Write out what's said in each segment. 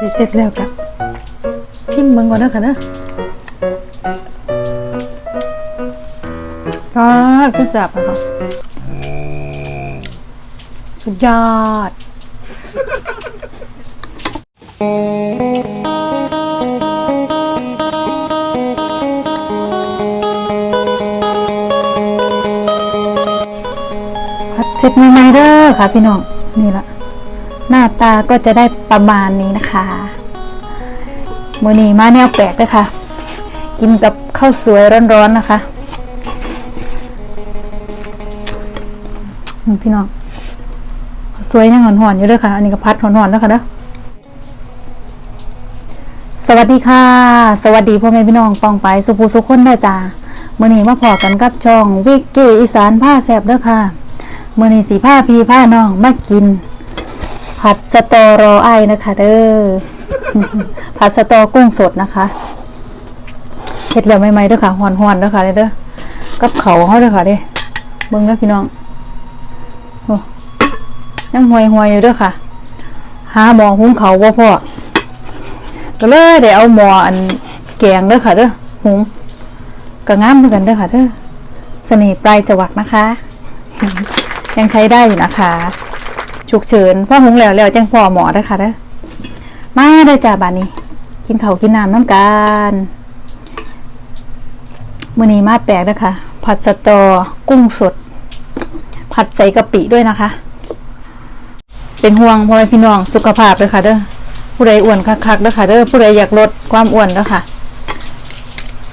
จะเสร็จแล้วจ้ะซิมเบิ่งก่อนนะค่ะนะอ่าคือแซ่บอะค่ะสุดยอดผัดเสร็จใหม่ๆเด้อค่ะพี่น้อง นี่ละ หน้าตาก็จะได้ประมาณนี้นะคะมือนีมาแนวแปลกเลยค่ะ กินกับข้าวสวยร้อนๆนะคะมพี่น้องสวยยังหอนๆอยู่เลยค่ะ อันนี้ก็พัดหอนๆแล้วค่ะเด้อสวัสดีค่ะ สวัสดีพ่อแม่พี่น้องปองไปสุภูสุขคนได้จ้ามื่อนี้มาพอกันกับช่องวิกเกอีสานผ้าแสบเด้อค่ะมื่อนี้สีผ้าพีผ้าน้องมากิน ผัดสตอรอไอนะคะเด้อผัดสตอกุ้งสดนะคะเห็ดเหลือใหม่ๆเด้อค่ะหอนๆเด้อค่ะเด้อกับเขาเขาเด้อค่ะเด้เบิ่งเด้อพี่น้องโอ้ยังห่วยๆอยู่เด้อค่ะ หาหมอหุงเขาวบ่พอก็เลยได้เอาหมออันแกงเด้อค่ะเด้อหุงก็งามเหมือนกันเด้อค่ะเด้อเสน่ห์ปลายจวักนะคะ ยังใช้ได้อยู่นะคะ ฉุกเฉินพ่อหุงแล้วแล้วจังพอหมอได้อค่ะเด้อมาได้อจ้าบานนี้ กินเขากินน้ำน้ำกันมื้อนี้มาแปลกเด้อค่ะ ผัดสตอกุ้งสด ผัดใส่กะปิด้วยนะคะ เป็นห่วงพ่อแม่พี่น้องสุขภาพเลยค่ะเด้อผู้ใดอ้วนคักๆเด้อค่ะเด้อผู้ใดอยากลดความอ้วนเด้อค่ะ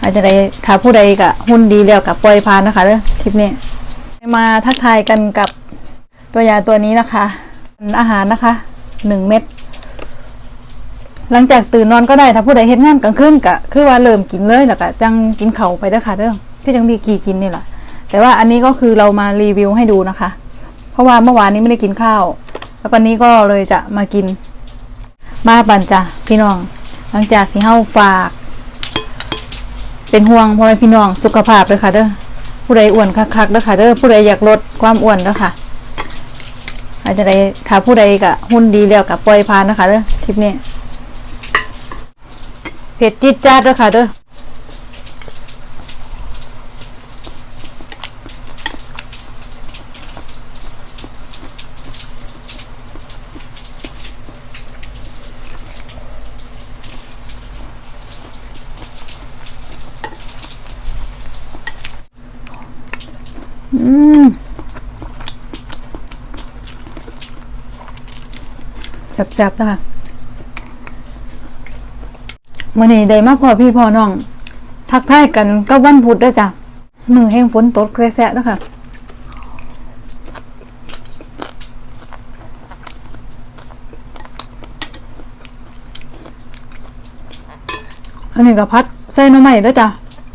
อาจจะได้ถ้าผู้ใดกะหุ่นดีแล้วกับปล่อยพานนะคะเด้อคลิปนี้มาทักทายกันกับตัวยาตัวนี้นะคะ อาหารนะคะหนึ่งเม็ดหลังจากตื่นนอนก็ได้ถ้าผู้ใดเฮ็ดงานกลางคืนกะคือว่าเริ่มกินเลยแล้วก็จังกินเข่าไปเด้อค่ะเด้อที่จังมีกี่กินนี่แหละแต่ว่าอันนี้ก็คือเรามารีวิวให้ดูนะคะ เพราะว่าเมื่อวานนี้ไม่ได้กินข้าว แล้ววันนี้ก็เลยจะมากิน มาปั่นจ้ะพี่น้อง หลังจากที่เฮาฝาก เป็นห่วงพ่อแม่พี่น้องสุขภาพเลยค่ะเด้อผู้ใดอ้วนคักๆเด้อค่ะเด้อผู้ใดอยากลดความอ้วนเด้อค่ะ อาจจะได้ถ้าผู้ใดกะหุ่นดีแล้วกับปล่อยพานนะคะเด้อคลิปนี้เผ็ดจี๊ดจ๊าดเด้อค่ะเด้ออืม แซ่บๆนะคะมื่อนี้ได้มาพอพี่พอน้อง ทักทายกันก็วันพุธด้วยจ้ะมือแห้งฝนตกแซ่ๆนะคะอันนี้ก็พัดใส่น้ำใหม่ด้วยจ้ะ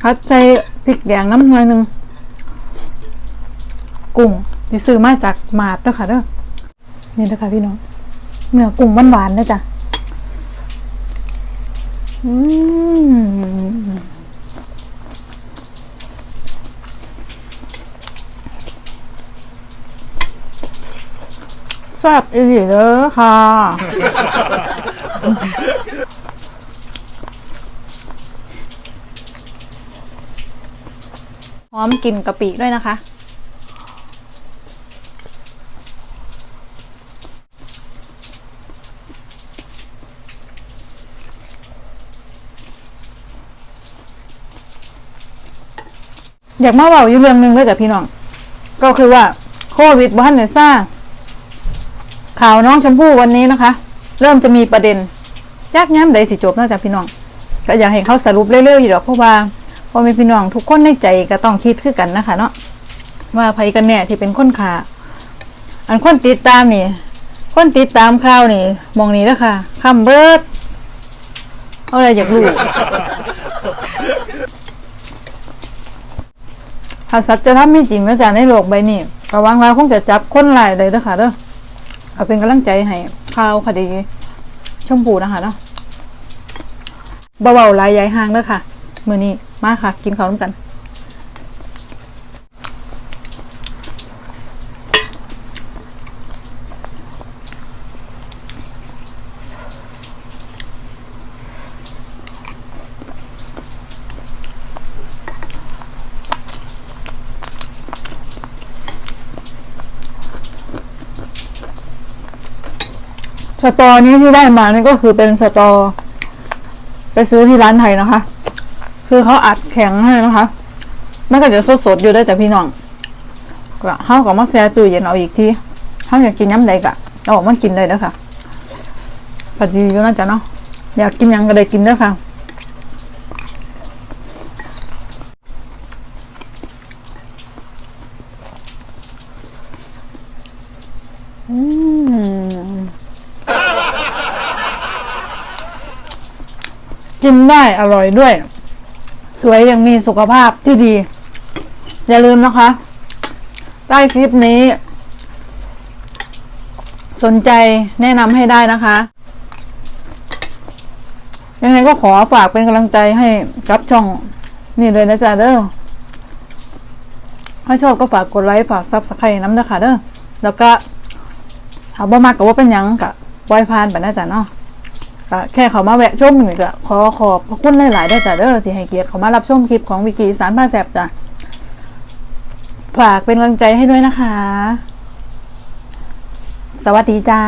พัดใส่พริกแดงน้ำหน่อยหนึ่งกุ้งที่ซื้อมาจากมาดเด้อค่ะเด้อนี่เด้อค่ะพี่น้อง เนื้อกุ้งหวานๆนะจ๊ะอืมแซ่บอีหลีเด้อค่ะพร้อมกลินกะปิด้วยนะคะ อยากมาเบาอยู่เรื่องหนึ่งด้วยจ้ะพี่น้อง ก็คือว่าโควิดบ้านเนี่ยซ่าข่าวน้องชมพู่วันนี้นะคะ เริ่มจะมีประเด็นยากย้ำใดสิจบนอกจากพี่น้องก็อยากให้เขาสรุปเร็วๆอยู่หรอกเพราะว่าพอมีพี่น้องทุกคนในใจก็ต้องคิดคือกันนะคะ เนาะว่าภัยกันเนี่ยที่เป็นคนขาอันคนติดตามนี่ คนติดตามข่าวนี่มองนี้แล้วค่ะคำเบิร์ดอาอะไรอยากรู้ ถ้าสัจธรรมไม่จริงนะจ๊ะในโลกใบนี้ก็วังว่าคงจะจับคนหลายเลยเด้อค่ะเด้อเอาเป็นกำลังใจให้ข่าวคดีชมพูนะคะเนาะเบาๆลายใหญ่ห่างเด้อค่ะ มือนี้มาค่ะ กินข้าวร่วมกัน สตอนี้ที่ได้มานี่ก็คือเป็นสตอ ไปซื้อที่ร้านไทยนะคะ คือเขาอัดแข็งให้นะคะมันก็จะสดๆอยู่ได้แต่พี่น้องก็ห้ากับมาแช่ตู้เย็นเอาอีกทีเฮาอยากกินย้ำใดกะเอาออกมากินเลยเด้อค่ะพอดีก็น่าจะเนาะอยากกินยังก็ได้กินเด้อค่ะ อืม กิน ได้อร่อยด้วย สวยยังมีสุขภาพที่ดี อย่าลืมนะคะ ใต้คลิปนี้ สนใจแนะนำให้ได้นะคะ ยังไงก็ขอฝากเป็นกำลังใจให้กับช่องนี่เลยนะจ๊ะเด้อถ้าชอบก็ฝากกดไลค์ฝากซับสไครต์น้ำนะคะเด้อแล้วก็ถามว่ามากกับว่าเป็นยังกะปล่อยผ่านไปนะจ๊ะเนาะ แค่เขามาแวะชมหนึ่งก็ขอขอบพระคุณหลายๆได้วยจ้ะเด้อที่ให้เกียรติเขามารับชมคลิปของวิกีสารผ้าแสบจ้ะฝากเป็นกำลังใจให้ด้วยนะคะ สวัสดีจ้า